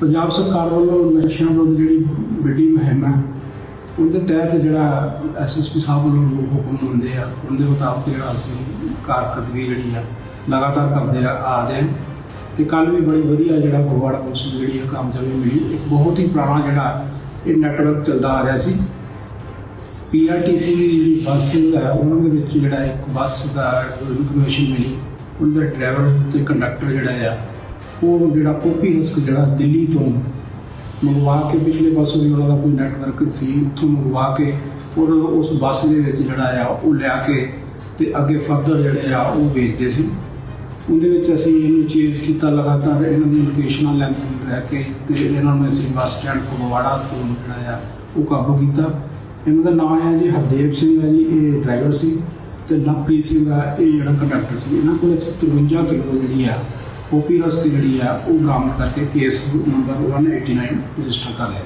ਪੰਜਾਬ ਸਰਕਾਰ ਵੱਲੋਂ ਨਸ਼ਿਆਂ ਵਿਰੁੱਧ ਜਿਹੜੀ ਵੱਡੀ ਮੁਹਿੰਮ ਹੈ, ਉਹਦੇ ਤਹਿਤ ਜਿਹੜਾ ਐਸਐਸਪੀ ਸਾਹਿਬ ਵੱਲੋਂ ਹੁਕਮ ਹੁੰਦੇ ਆ, ਉਹਦੇ ਮੁਤਾਬਕ ਜਿਹੜਾ ਅਸੀਂ ਕਾਰਕਰਦਗੀ ਜਿਹੜੀ ਆ, ਲਗਾਤਾਰ ਕਰਦੇ ਆ ਆਦੇ ਹਾਂ। ਤੇ ਕੱਲ ਵੀ ਬੜੀ ਵਧੀਆ ਜਿਹੜਾ ਫਗਵਾੜਾ ਪੁਲਿਸ ਨੂੰ ਜਿਹੜੀ ਆ, ਕਾਮਯਾਬੀ ਮਿਲੀ। ਇੱਕ ਬਹੁਤ ਹੀ ਪੁਰਾਣਾ ਜਿਹੜਾ ਇਹ ਨੈਟਵਰਕ ਚੱਲਦਾ ਆ ਰਿਹਾ ਸੀ। ਪੀਆਰਟੀਸੀ ਦੀ ਜਿਹੜੀ ਬੱਸ ਹੈ, ਉਹਨਾਂ ਦੇ ਵਿੱਚ ਜਿਹੜਾ ਇੱਕ ਬੱਸ ਦਾ ਇਨਫੋਰਮੇਸ਼ਨ ਮਿਲੀ। ਉਹਦਾ ਡਰਾਈਵਰ ਤੇ ਕੰਡਕਟਰ ਜਿਹੜਾ ਆ ਉਹ ਜਿਹੜਾ ਕੋਪੀ ਹਸਕ ਜਿਹੜਾ ਦਿੱਲੀ ਤੋਂ ਮੰਗਵਾ ਕੇ ਪਿਛਲੇ ਪਾਸੋਂ ਵੀ ਉਹਨਾਂ ਦਾ ਕੋਈ ਨੈਟਵਰਕ ਸੀ, ਉੱਥੋਂ ਮੰਗਵਾ ਕੇ ਔਰ ਉਸ ਬੱਸ ਦੇ ਵਿੱਚ ਜਿਹੜਾ ਆ, ਉਹ ਲਿਆ ਕੇ ਤੇ ਅੱਗੇ ਫਰਦਰ ਜਿਹੜੇ ਆ, ਉਹ ਵੇਚਦੇ ਸੀ। ਉਹਦੇ ਵਿੱਚ ਅਸੀਂ ਇਹਨੂੰ ਚੇਂਜ ਕੀਤਾ ਲਗਾਤਾਰ, ਇਹਨਾਂ ਦੀ ਲੋਕੇਸ਼ਨਾਂ ਲੈਂਥ ਰਹਿ ਕੇ ਤੇ ਇਹਨਾਂ ਨੂੰ ਅਸੀਂ ਬੱਸ ਸਟੈਂਡ ਫਗਵਾੜਾ ਤੋਂ ਜਿਹੜਾ ਆ, ਉਹ ਕਾਬੂ ਕੀਤਾ। ਇਹਨਾਂ ਦਾ ਨਾਮ ਹੈ ਜੀ ਹਰਦੇਵ ਸਿੰਘ ਹੈ ਜੀ, ਇਹ ਡਰਾਈਵਰ ਸੀ ਤੇ ਲਵਪ੍ਰੀਤ ਸਿੰਘ ਆ ਇਹ ਜਿਹੜਾ ਕੰਡਕਟਰ ਸੀ, ਇਹਨਾਂ ਕੋਲ 53 ਕਿਲੋ ਜਿਹੜੀ ਆ ਓਪੀ ਹਸਤੀ ਜਿਹੜੀ ਆ ਉਹ ਬਰਾਮਦ ਕਰਕੇ ਕੇਸ ਨੰਬਰ 189 ਰਜਿਸਟਰ ਕਰ ਲਿਆ।